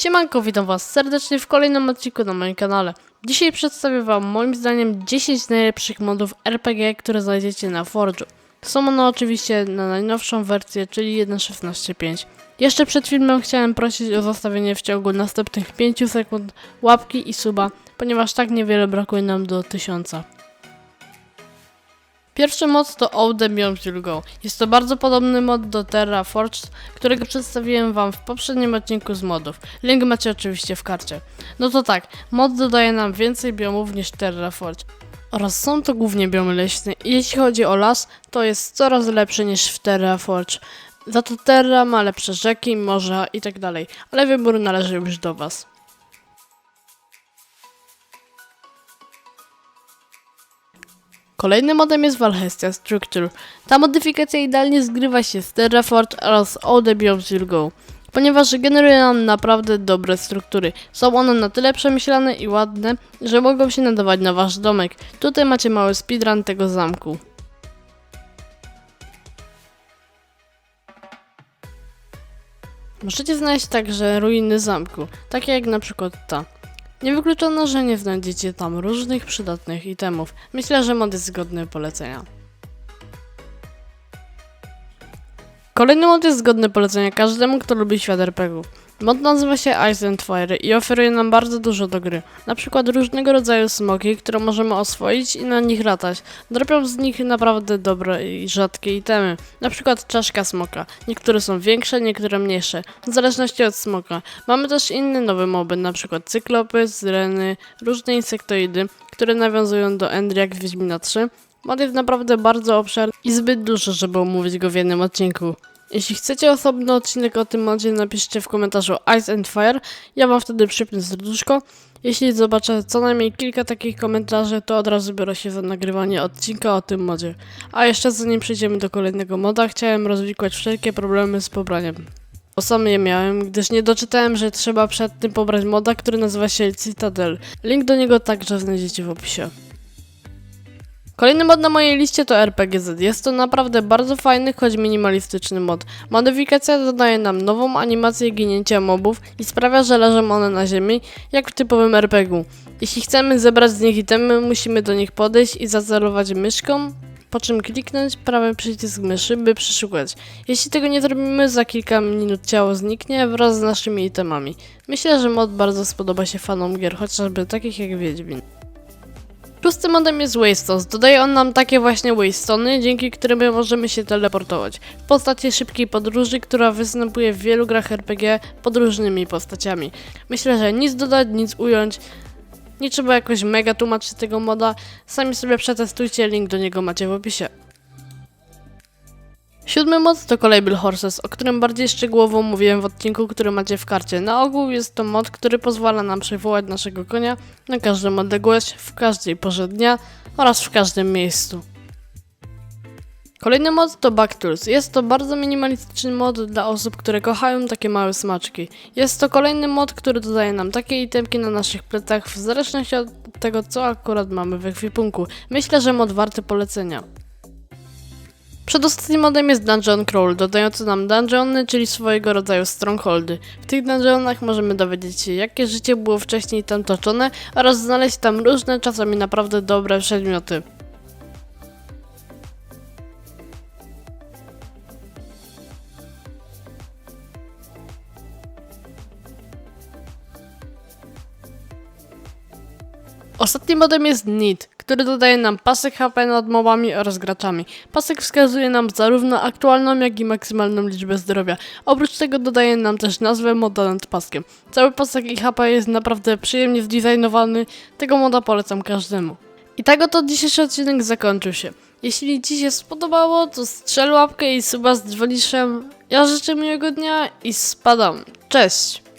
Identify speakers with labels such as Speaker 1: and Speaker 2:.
Speaker 1: Siemanko, witam was serdecznie w kolejnym odcinku na moim kanale. Dzisiaj przedstawię wam moim zdaniem 10 najlepszych modów RPG, które znajdziecie na Forge'u. Są one oczywiście na najnowszą wersję, czyli 1.16.5. Jeszcze przed filmem chciałem prosić o zostawienie w ciągu następnych 5 sekund łapki i suba, ponieważ tak niewiele brakuje nam do 1000. Pierwszy mod to All the Beyond Will Go. Jest to bardzo podobny mod do Terra Forged, którego przedstawiłem wam w poprzednim odcinku z modów. Link macie oczywiście w karcie. No to tak, mod dodaje nam więcej biomów niż Terra Forge. Oraz są to głównie biomy leśne jeśli chodzi o las, to jest coraz lepszy niż w Terra Forge. Za to Terra ma lepsze rzeki, morza i tak ale wybór należy już do was. Kolejnym modem jest Valhestia Structure. Ta modyfikacja idealnie zgrywa się z Terraforge oraz All the Go, ponieważ generuje nam naprawdę dobre struktury. Są one na tyle przemyślane i ładne, że mogą się nadawać na wasz domek. Tutaj macie mały speedrun tego zamku. Możecie znaleźć także ruiny zamku, takie jak na przykład ta. Niewykluczone, że nie znajdziecie tam różnych przydatnych itemów. Myślę, że mod jest godny polecenia. Kolejny mod jest godny polecenia każdemu, kto lubi świat RPGów. Mod nazywa się Ice and Fire i oferuje nam bardzo dużo do gry. Na przykład różnego rodzaju smoki, które możemy oswoić i na nich latać. Dropią z nich naprawdę dobre i rzadkie itemy. Na przykład czaszka smoka. Niektóre są większe, niektóre mniejsze. W zależności od smoka. Mamy też inne nowe moby, na przykład cyklopy, zreny, różne insektoidy, które nawiązują do Endriak Wiedźmina 3. Mod jest naprawdę bardzo obszerny i zbyt duży, żeby omówić go w jednym odcinku. Jeśli chcecie osobny odcinek o tym modzie, napiszcie w komentarzu Ice and Fire, ja wam wtedy przypnę serduszko. Jeśli zobaczę co najmniej kilka takich komentarzy, to od razu biorę się za nagrywanie odcinka o tym modzie. A jeszcze zanim przejdziemy do kolejnego moda, chciałem rozwikłać wszelkie problemy z pobraniem. Bo sam je miałem, gdyż nie doczytałem, że trzeba przed tym pobrać moda, który nazywa się Citadel. Link do niego także znajdziecie w opisie. Kolejny mod na mojej liście to RPGZ. Jest to naprawdę bardzo fajny, choć minimalistyczny mod. Modyfikacja dodaje nam nową animację ginięcia mobów i sprawia, że leżą one na ziemi, jak w typowym RPG. Jeśli chcemy zebrać z nich itemy, musimy do nich podejść i zacelować myszką, po czym kliknąć prawy przycisk myszy, by przeszukać. Jeśli tego nie zrobimy, za kilka minut ciało zniknie wraz z naszymi itemami. Myślę, że mod bardzo spodoba się fanom gier, chociażby takich jak Wiedźmin. Szóstym modem jest Waystone. Dodaje on nam takie właśnie Waystony, dzięki którym możemy się teleportować. W postaci szybkiej podróży, która występuje w wielu grach RPG pod różnymi postaciami. Myślę, że nic dodać, nic ująć. Nie trzeba jakoś mega tłumaczyć tego moda. Sami sobie przetestujcie, link do niego macie w opisie. Siódmy mod to Collable Horses, o którym bardziej szczegółowo mówiłem w odcinku, który macie w karcie. Na ogół jest to mod, który pozwala nam przywołać naszego konia na każdą odległość, w każdej porze dnia oraz w każdym miejscu. Kolejny mod to Back Tools. Jest to bardzo minimalistyczny mod dla osób, które kochają takie małe smaczki. Jest to kolejny mod, który dodaje nam takie itemki na naszych plecach w zależności od tego, co akurat mamy w ekwipunku. Myślę, że mod warty polecenia. Przedostatnim modem jest Dungeon Crawl, dodający nam dungeony, czyli swojego rodzaju strongholdy. W tych dungeonach możemy dowiedzieć się, jakie życie było wcześniej tam toczone oraz znaleźć tam różne, czasami naprawdę dobre przedmioty. Ostatnim modem jest Need, który dodaje nam pasek HP nad mobami oraz graczami. Pasek wskazuje nam zarówno aktualną, jak i maksymalną liczbę zdrowia. Oprócz tego dodaje nam też nazwę moda nad paskiem. Cały pasek i HP jest naprawdę przyjemnie zdesignowany, tego moda polecam każdemu. I tak oto dzisiejszy odcinek zakończył się. Jeśli Ci się spodobało, to strzel łapkę i suba z dzwoniszem. Ja życzę miłego dnia i spadam. Cześć!